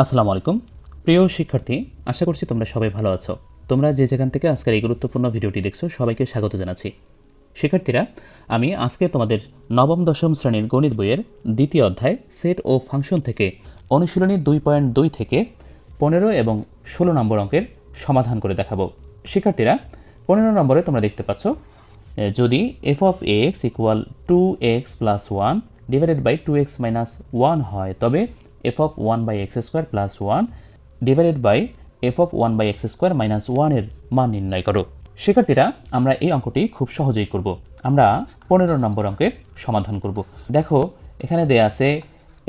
আসসালামু আলাইকুম। প্রিয় শিক্ষার্থী, আশা করছি তোমরা সবাই ভালো আছো। তোমরা যে যেখান থেকে আজকের এই গুরুত্বপূর্ণ ভিডিওটি দেখছ, সবাইকে স্বাগত জানাচ্ছি। শিক্ষার্থীরা, আমি আজকে তোমাদের নবম, দশম শ্রেণির গণিত বইয়ের দ্বিতীয় অধ্যায়, সেট ও ফাংশন থেকে অনুশীলনী দুই পয়েন্ট দুই থেকে পনেরো এবং ষোলো নম্বর অঙ্কের সমাধান করে দেখাবো। শিক্ষার্থীরা, পনেরো নম্বরে তোমরা দেখতে পাচ্ছ যদি F of X equal to X plus one divided by two X minus one হয়, তবে F of one by X square plus one divided by F of one by X square minus ওয়ানের মান নির্ণয় করো। শিক্ষার্থীরা, আমরা এই অঙ্কটি খুব সহজেই করব। আমরা পনেরো নম্বর অঙ্কের সমাধান করব। দেখো, এখানে দেয়া আছে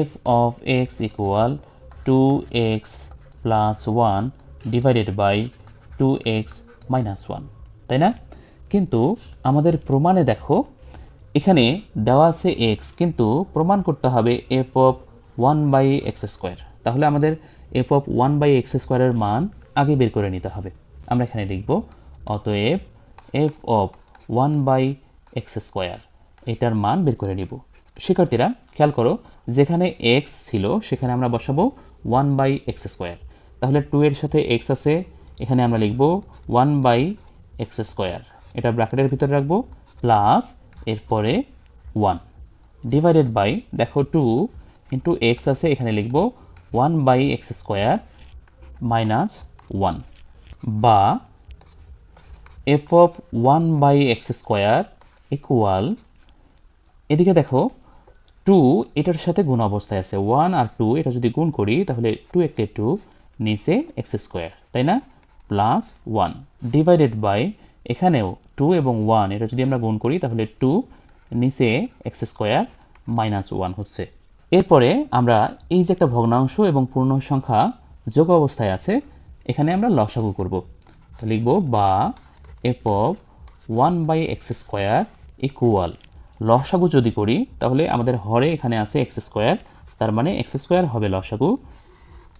F of X equal to X plus one divided by two X minus one তাই না? কিন্তু আমাদের প্রমাণে দেখো, এখানে দেওয়া আছে এক্স কিন্তু প্রমাণ করতে হবে F of one by X square তাহলে আমাদের F of one by X স্কোয়ারের মান আগে বের করে নিতে হবে। আমরা এখানে লিখব, অতএব F of one by X square এটার মান বের করে নিব। শিক্ষার্থীরা, খেয়াল করো, যেখানে এক্স ছিল, সেখানে আমরা বসাবো ওয়ান বাই এক্স স্কোয়ার তাহলে টু এর সাথে এক্স আছে, এখানে আমরা লিখব ওয়ান বাই এক্স স্কোয়ার এটা ব্র্যাকেটের ভিতরে রাখব প্লাস এরপরে ওয়ান ডিভাইডেড বাই দেখো টু ইন্টু এক্স আছে, এখানে লিখব one by X square minus one বা F of one by X square equal এদিকে দেখো টু এটার সাথে গুণ অবস্থায় আছে ওয়ান আর টু এটা যদি গুণ করি, তাহলে টু একে টু নিচে এক্স স্কোয়ার তাই না? প্লাস ওয়ান ডিভাইডেড বাই এখানেও টু এবং ওয়ান এটা যদি আমরা গুণ করি, তাহলে টু নিচে এক্স স্কোয়ার মাইনাস ওয়ান হচ্ছে। এরপরে আমরা এই যে একটা ভগ্নাংশ এবং পূর্ণ সংখ্যা যোগ অবস্থায় আছে, এখানে আমরা লসাগু করব। তো লিখব বা F of one by X square equal লসাগু যদি করি, তাহলে আমাদের হরে এখানে আছে এক্স স্কোয়ার তার মানে এক্স স্কোয়ার হবে লসাগু।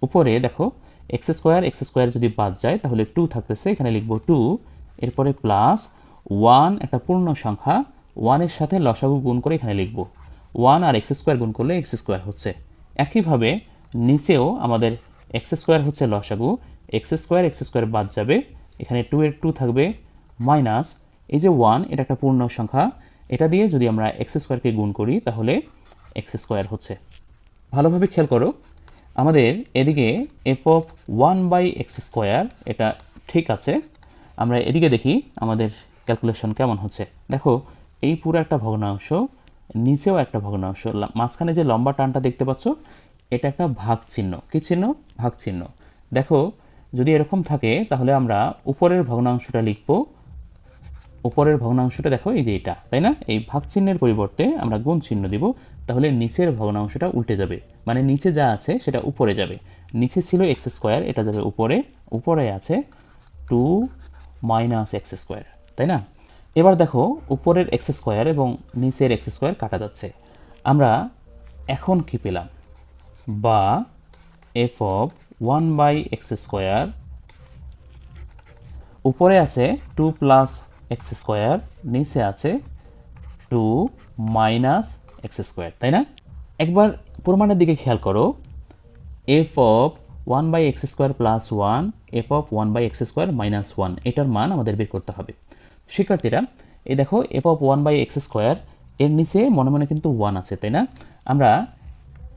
উপরে দেখো এক্স স্কোয়ার এক্স স্কোয়ার যদি বাদ যায়, তাহলে টু থাকতেছে, এখানে লিখব টু এরপরে প্লাস ওয়ান একটা পূর্ণ সংখ্যা ওয়ানের সাথে লসাগু গুণ করে এখানে লিখব। ওয়ান আর এক্স স্কোয়ার গুণ করলে এক্স স্কোয়ার হচ্ছে। একইভাবে নিচেও আমাদের এক্স স্কোয়ার হচ্ছে লসাগু, এক্স স্কোয়ার এক্স স্কোয়ার বাদ যাবে। এখানে টু এর টু থাকবে মাইনাস এই যে ওয়ান এটা একটা পূর্ণ সংখ্যা। এটা দিয়ে যদি আমরা এক্স স্কোয়ারকে গুণ করি, তাহলে এক্স স্কোয়ার হচ্ছে। ভালোভাবে খেয়াল করো, আমাদের এদিকে F of one by X square এটা ঠিক আছে। আমরা এদিকে দেখি আমাদের ক্যালকুলেশন কেমন হচ্ছে। দেখো, এই পুরো একটা ভগ্নাংশ নিচেও একটা ভগ্নাংশ মাঝখানে যে লম্বা টানটা দেখতে পাচ্ছ, এটা একটা ভাগ চিহ্ন। কী চিহ্ন? ভাগ চিহ্ন। দেখো, যদি এরকম থাকে, তাহলে আমরা উপরের ভগ্নাংশটা লিখব। উপরের ভগ্নাংশটা দেখো, এই যে এটা, তাই না? এই ভাগ চিহ্নের পরিবর্তে আমরা গুণ চিহ্ন দিব, তাহলে নিচের ভগ্নাংশটা উল্টে যাবে। মানে নিচে যা আছে, সেটা উপরে যাবে। নিচে ছিল এক্স স্কোয়ার এটা যাবে উপরে। উপরে আছে টু মাইনাস এক্স স্কোয়ার তাই না? এবার দেখো উপরের এক্স স্কোয়ার এবং নিচের এক্স স্কোয়ার কাটা যাচ্ছে। আমরা এখন কি পেলাম? বা F of one by X square উপরে আছে টু প্লাস এক্স স্কোয়ার নিচে আছে টু মাইনাস এক্স স্কোয়ার তাই না? একবার প্রমাণের দিকে খেয়াল করো। F of one by X square plus one F of one by X square minus one এটার মান আমাদের বের করতে হবে। শিক্ষার্থীরা, এই দেখো F of one by X square এর নিচে মনে মনে কিন্তু ওয়ান আছে, তাই না? আমরা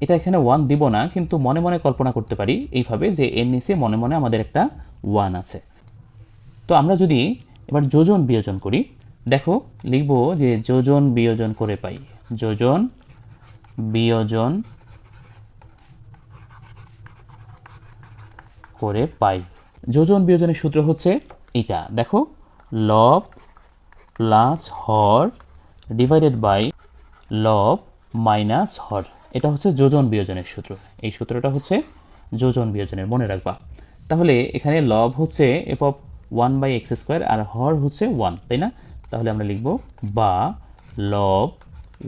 এটা এখানে ওয়ান দিব না, কিন্তু মনে মনে কল্পনা করতে পারি এইভাবে যে এর নিচে মনে মনে আমাদের একটা ওয়ান আছে। তো আমরা যদি এবার যোজন বিয়োজন করি, দেখো, লিখব যে যোজন বিয়োজন করে পাই। যোজন বিয়োজন করে পাই। যোজন বিয়োজনের সূত্র হচ্ছে এটা দেখো। লব প্লাস হর ডিভাইডেড বাই লব মাইনাস হর। এটা হচ্ছে যোজন বিয়োজনের সূত্র। এই সূত্রটা হচ্ছে যোজন বিয়োজনের। মনে রাখবা। তাহলে এখানে লব হচ্ছে F of one by X square আর হর হচ্ছে ওয়ান তাই না? তাহলে আমরা লিখব বা লব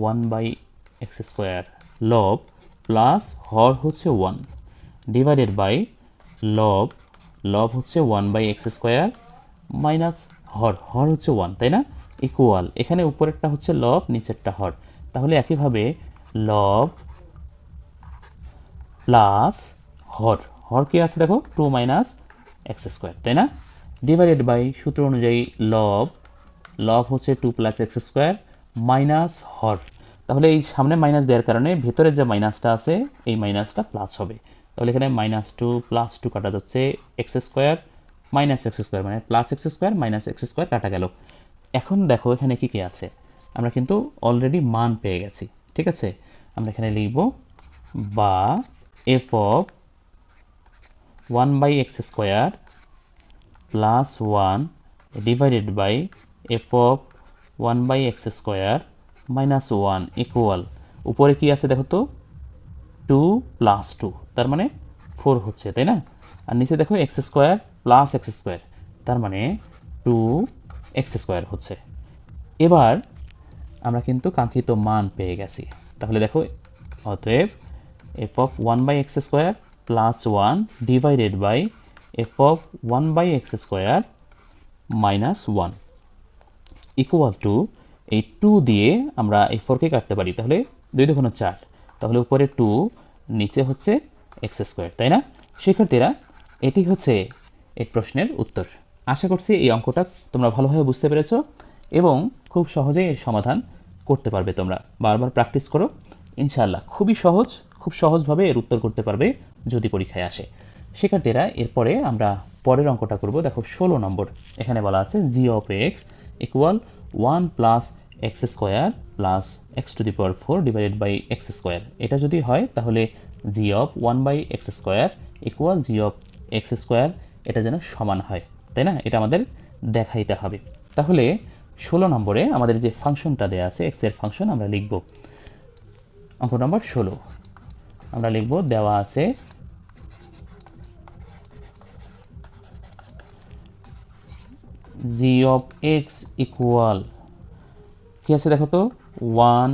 ওয়ান বাই এক্স স্কোয়ার লব প্লাস হর হচ্ছে ওয়ান ডিভাইডেড বাই লব লব হচ্ছে one by X square minus হর হর হচ্ছে ওয়ান তাই না? ইকুয়াল এখানে উপরেরটা হচ্ছে লব নিচেরটা হর। তাহলে একইভাবে লব প্লাস হর। হর কি আছে দেখো? টু মাইনাস এক্স স্কোয়ার তাই না? ডিভাইডেড বাই সূত্র অনুযায়ী লব লব হচ্ছে two plus X square minus হর। তাহলে এই সামনে মাইনাস দেওয়ার কারণে ভেতরের যে মাইনাসটা আছে, এই মাইনাসটা প্লাস হবে। তাহলে এখানে মাইনাস টু প্লাস টু কাটা যাচ্ছে X square minus X square মানে plus X square minus X square কাটা গেল। এখন দেখো এখানে কি কি আছে। আমরা কিন্তু অলরেডি মান পেয়ে গেছি, ঠিক আছে? আমরা এখানে লিখব বা F of one by X square plus one divided by F of one by X square minus one equal উপরে কি আছে দেখো তো? টু প্লাস টু তার মানে ফোর হচ্ছে, তাই না? আর নিচে দেখো X square plus X square তার মানে টু এক্স স্কোয়ার হচ্ছে। এবার আমরা কিন্তু কাঙ্ক্ষিত মান পেয়ে গেছি। তাহলে দেখো, অতএব F of one by X square plus one divided by F of one by X square minus one equal two এই টু দিয়ে আমরা এই ফোরকে কাটতে পারি। তাহলে দুই দুগুণ চার, তাহলে উপরে টু নিচে হচ্ছে এক্স স্কোয়ার তাই না? শিক্ষার্থীরা, এটি হচ্ছে এই প্রশ্নের উত্তর। আশা করছি এই অঙ্কটা তোমরা ভালোভাবে বুঝতে পেরেছ এবং খুব সহজেই এর সমাধান করতে পারবে তোমরা। বারবার প্র্যাকটিস করো। ইনশাআল্লাহ খুবই সহজ, খুব সহজভাবে এর উত্তর করতে পারবে যদি পরীক্ষায় আসে। শিক্ষার্থীরা, এরপরে আমরা পরের অঙ্কটা করব। দেখো ষোলো নম্বর, এখানে বলা আছে G of X equal one plus X square plus X to the power four divided by X square এটা যদি হয়, তাহলে G of one by X square equal G of X square এটা যেন সমান হয়, তাই না? এটা আমাদের দেখাইতে হবে। তাহলে ষোলো নম্বরে আমাদের যে ফাংশনটা দেওয়া আছে এক্সের ফাংশন আমরা লিখব। অঙ্ক নম্বর ষোলো। আমরা লিখব, দেওয়া আছে জি অফ এক্স ইকুয়াল কী আছে দেখো তো? One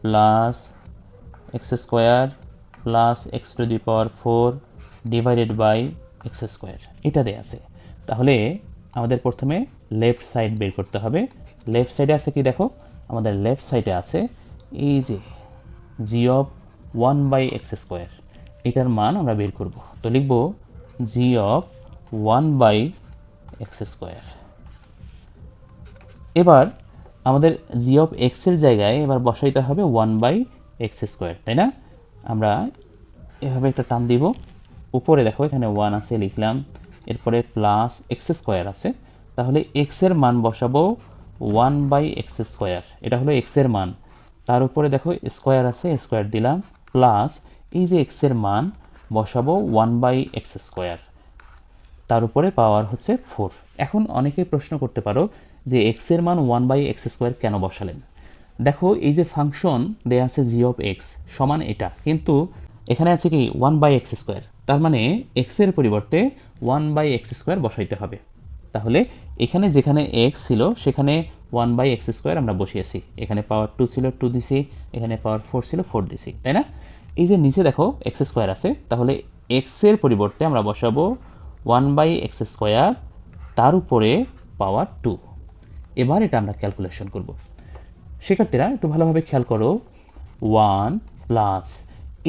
plus X square plus X to the power four divided by X square. এটা দেয়া আছে। তাহলে আমাদের প্রথমে লেফট সাইড বের করতে হবে। লেফট সাইডে আছে কি দেখো? আমাদের লেফট সাইডে আছে এই যে G of one by X square এটার মান আমরা বের করব। তো লিখব G of one by X square এবার আমাদের জি অফ এক্সের জায়গায় এবার বসাইতে হবে ওয়ান বাই এক্স স্কোয়ার তাই না? আমরা এভাবে একটা টান দিব। উপরে দেখো, এখানে ওয়ান আছে, লিখলাম। এরপরে প্লাস এক্স স্কোয়ার আছে। তাহলে এক্সের মান বসাবো ওয়ান বাই এক্স স্কোয়ার এটা হলো এক্সের মান। তার উপরে দেখো স্কোয়ার আছে স্কোয়ার দিলাম। প্লাস এই যে এক্সের মান, বসাবো ওয়ান বাই এক্স স্কোয়ার তার উপরে পাওয়ার হচ্ছে ফোর এখন অনেকে প্রশ্ন করতে পারো যে এক্সের মান ওয়ান বাই এক্স স্কোয়ার কেন বসালেন? দেখো, এই যে ফাংশন দেয়া আছে জি অফ এক্স সমান এটা। কিন্তু এখানে আছে কি ওয়ান বাই এক্স স্কোয়ার তার মানে এক্সের পরিবর্তে ওয়ান বাই এক্স স্কোয়ার বসাইতে হবে। তাহলে এখানে যেখানে এক্স ছিল, সেখানে ওয়ান বাই এক্স স্কোয়ার আমরা বসিয়েছি। এখানে পাওয়ার টু ছিল টু দিছি। এখানে পাওয়ার ফোর ছিল ফোর দিছি, তাই না? এই যে নিচে দেখো এক্স স্কোয়ার আছে, তাহলে এক্সের পরিবর্তে আমরা বসাবো ওয়ান বাই এক্স স্কোয়ার তার উপরে পাওয়ার টু এবার এটা আমরা ক্যালকুলেশন করব। শিক্ষার্থীরা, একটু ভালোভাবে খেয়াল করো। ওয়ান প্লাস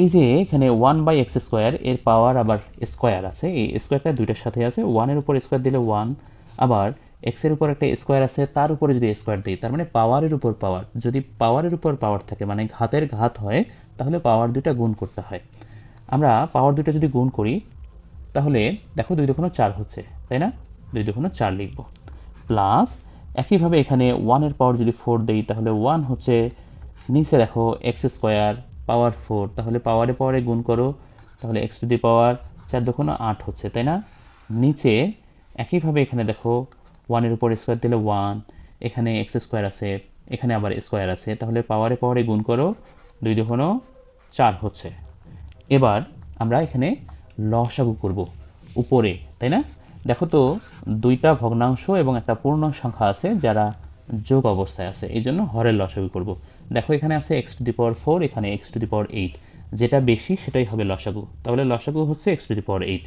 এই যে এখানে ওয়ান বাই এক্স স্কোয়ার এর পাওয়ার আবার স্কোয়ার আছে। এই স্কোয়ারটা দুইটার সাথে আছে। ওয়ানের উপর স্কোয়ার দিলে ওয়ান আবার এক্সের উপর একটা স্কোয়ার আছে, তার উপরে যদি স্কোয়ার দিই, তার মানে পাওয়ারের উপর পাওয়ার যদি পাওয়ারের উপর পাওয়ার থাকে মানে ঘাতের ঘাত হয়, তাহলে পাওয়ার দুইটা গুণ করতে হয়। আমরা পাওয়ার দুইটা যদি গুণ করি, তাহলে দেখো দুই দুখনো চার হচ্ছে, তাই না? দুই দুখনো চার লিখব। প্লাস একইভাবে এখানে ওয়ানের পাওয়ার যদি ফোর দিই, তাহলে ওয়ান হচ্ছে, নিচে দেখো এক্স স্কোয়ার পাওয়ার ফোর, তাহলে পাওয়ারে পাওয়ারে গুণ করো, তাহলে এক্স টু দি পাওয়ার চার দুগুণ আট হচ্ছে, তাই না? নিচে একইভাবে এখানে দেখো ওয়ানের উপর স্কোয়ার দিলে ওয়ান এখানে এক্স স্কোয়ার আছে, এখানে আবার স্কোয়ার আছে, তাহলে পাওয়ারে পাওয়ারে গুণ করো, দুই দুগুণ চার হচ্ছে। এবার আমরা এখানে লসাগু করব, উপরে, তাই না? দেখো তো, দুইটা ভগ্নাংশ এবং একটা পূর্ণ সংখ্যা আছে যারা যোগ অবস্থায় আছে, এই জন্য হরের লসাগু করব। দেখো এখানে আছে X to the power four এখানে X to the power eight যেটা বেশি, সেটাই হবে লসাগু। তাহলে লসাগু হচ্ছে X to the power eight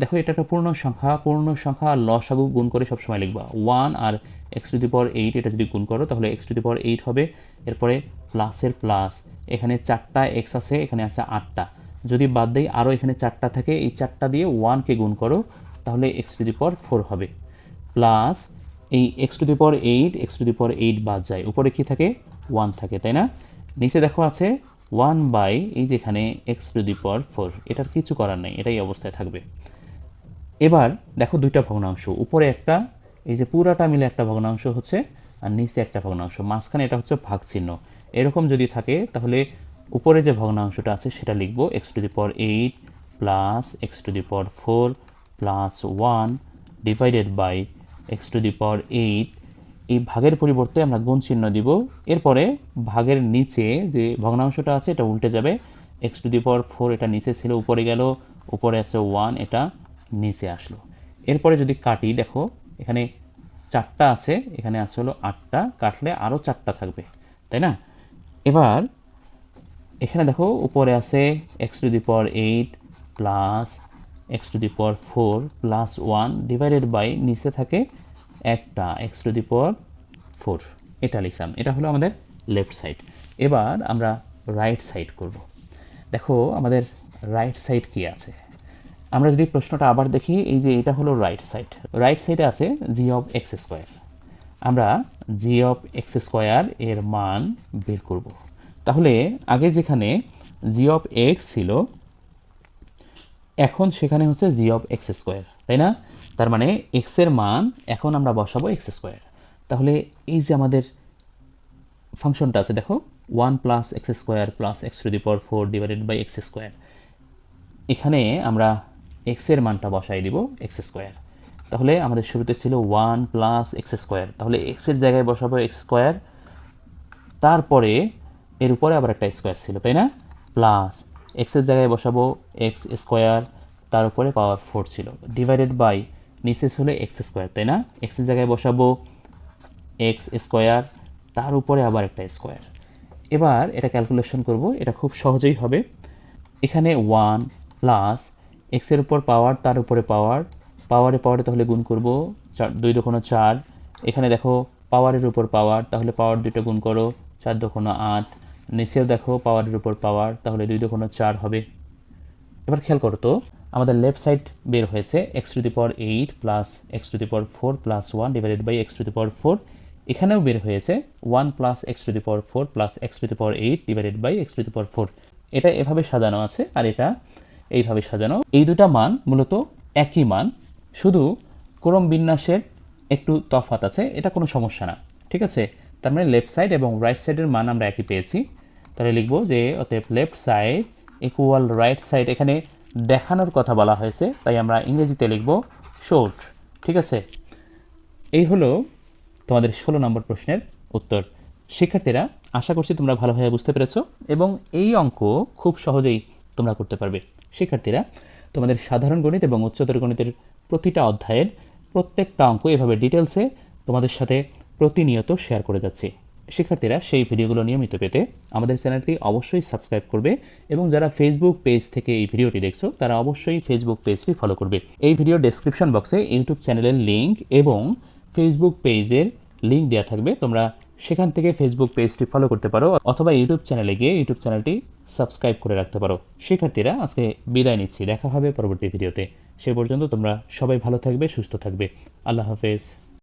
দেখো এটা একটা পূর্ণ সংখ্যা। পূর্ণ সংখ্যা আর লসাগু গুণ করে সবসময় লিখবা। One R X to the power eight এটা যদি গুণ করো, তাহলে X to the power eight হবে। এরপরে প্লাসের প্লাস এখানে চারটা এক্স আছে, এখানে আছে আটটা। যদি বাদ দেই আরও এখানে চারটা থাকে, এই চারটা দিয়ে ওয়ানকে গুণ করো, তাহলে X to the power four হবে। প্লাস এই X to the power eight X to the power eight বাদ যায়। উপরে কি থাকে? ওয়ান থাকে, তাই না? নিচে দেখো আছে ওয়ান বাই এই যেখানে X to the power four এটার কিছু করার নেই, এটাই অবস্থায় থাকবে। এবার দেখো দুইটা ভগ্নাংশ, উপরে একটা, এই যে পুরাটা মিলে একটা ভগ্নাংশ হচ্ছে, আর নিচে একটা ভগ্নাংশ, মাঝখানে এটা হচ্ছে ভাগ চিহ্ন। এরকম যদি থাকে, তাহলে উপরে যে ভগ্নাংশটা আছে, সেটা লিখব X to the power eight plus X to the power four plus one divided by X to the power eight এই ভাগের পরিবর্তে আমরা গুণ চিহ্ন দিব। এরপরে ভাগের নিচে যে ভগ্নাংশটা আছে, এটা উল্টে যাবে। X to the power four এটা নিচে ছিল, উপরে গেল। উপরে আছে ওয়ান এটা নিচে আসলো। এরপরে যদি কাটি, দেখো, এখানে চারটা আছে, এখানে আছে হলো আটটা। কাটলে আরও চারটা থাকবে, তাই না? এবার এখানে দেখো, উপরে আছে X to the power eight plus X to the power four plus one divided by নিচে থাকে একটা X to the power four এটা লিখলাম। এটা হলো আমাদের লেফট সাইড এবার আমরা রাইট সাইড করব। দেখো, আমাদের রাইট সাইড কি আছে? আমরা যদি প্রশ্নটা আবার দেখি, এই যে এটা হলো রাইট সাইড রাইট সাইডে আছে জি অফ এক্স স্কোয়ার আমরা জি অফ এক্স স্কোয়ার এর মান বের করব। তাহলে আগে যেখানে জি অফ এক্স ছিল এখন সেখানে হচ্ছে জি অফ এক্স স্কোয়ার তাই না? তার মানে এক্সের মান এখন আমরা বসাবো এক্স স্কোয়ার তাহলে এই যে আমাদের ফাংশনটা আছে, দেখো one plus X square plus X to the power four divided by X square এখানে আমরা এক্সের মানটা বসাই দিব এক্স স্কোয়ার তাহলে আমাদের শুরুতে ছিল ওয়ান প্লাস এক্স স্কোয়ার তাহলে এক্সের জায়গায় বসাবো এক্স স্কোয়ার তারপরে এর উপরে আবার একটা স্কোয়ার ছিল, তাই না? প্লাস এক্সের জায়গায় বসাবো এক্স স্কোয়ার, তার উপরে পাওয়ার ফোর ছিল। ডিভাইডেড বাই নিচে ছিল এক্স স্কোয়ার, তাই না? এক্সের জায়গায় বসাবো এক্স স্কোয়ার, তার উপরে আবার একটা স্কোয়ার। এবার এটা ক্যালকুলেশন করব, এটা খুব সহজেই হবে। এখানে ওয়ান প্লাস এক্সের উপর পাওয়ার তার উপরে পাওয়ার পাওয়ারে পাওয়ারে তাহলে গুণ করব চার, দুই দোকানো চার। এখানে দেখো পাওয়ারের উপর পাওয়ার তাহলে পাওয়ার দুটো গুণ করো চার দোকানো আট। নিচেও দেখো, পাওয়ারের উপর পাওয়ার, তাহলে দুই দোকানো চার হবে। এবার খেয়াল করো তো, আমাদের লেফট সাইড বের হয়েছে X to the power eight plus X to the power four plus one divided by X to the power four এখানেও বের হয়েছে one plus X to the power four plus X to the power eight divided by X to the power four এটা এভাবে সাজানো আছে, আর এটা এইভাবে সাজানো। এই দুটা মান মূলত একই মান, শুধু ক্রম বিন্যাসের একটু তফাত আছে, এটা কোনো সমস্যা না, ঠিক আছে? তার মানে লেফট সাইড এবং রাইট সাইডের মান আমরা একই পেয়েছি। তাহলে লিখব যে অতএব left side equal right side এখানে দেখানোর কথা বলা হয়েছে, তাই আমরা ইংরেজিতে লিখব শোট ঠিক আছে? এই হলো তোমাদের ষোলো নম্বর প্রশ্নের উত্তর। শিক্ষার্থীরা, আশা করছি তোমরা ভালোভাবে বুঝতে পেরেছ এবং এই অঙ্ক খুব সহজেই তোমরা করতে পারবে। শিক্ষার্থীরা, তোমাদের সাধারণ গণিত এবং উচ্চতর গণিতের প্রতিটা অধ্যায়ের প্রত্যেকটা অঙ্ক এভাবে ডিটেলসে তোমাদের সাথে প্রতিনিয়ত শেয়ার করে যাচ্ছি। শিক্ষার্থীরা সেই ভিডিওগুলো নিয়মিত পেতে আমাদের চ্যানেলটি অবশ্যই সাবস্ক্রাইব করবে এবং যারা ফেসবুক পেজ থেকে এই ভিডিওটি দেখছ, তারা অবশ্যই ফেসবুক পেজটি ফলো করবে। এই ভিডিও ডেসক্রিপশন বক্সে ইউটিউব চ্যানেলের লিঙ্ক এবং ফেসবুক পেজের লিঙ্ক দেওয়া থাকবে। তোমরা সেখান থেকে ফেসবুক পেজটি ফলো করতে পারো অথবা ইউটিউব চ্যানেলে গিয়ে ইউটিউব চ্যানেলটি সাবস্ক্রাইব করে রাখতে পারো। শিক্ষার্থীরা, আজকে বিদায় নিচ্ছি। দেখা হবে পরবর্তী ভিডিওতে সে পর্যন্ত তোমরা সবাই ভালো থাকবে, সুস্থ থাকবে। আল্লাহ হাফেজ।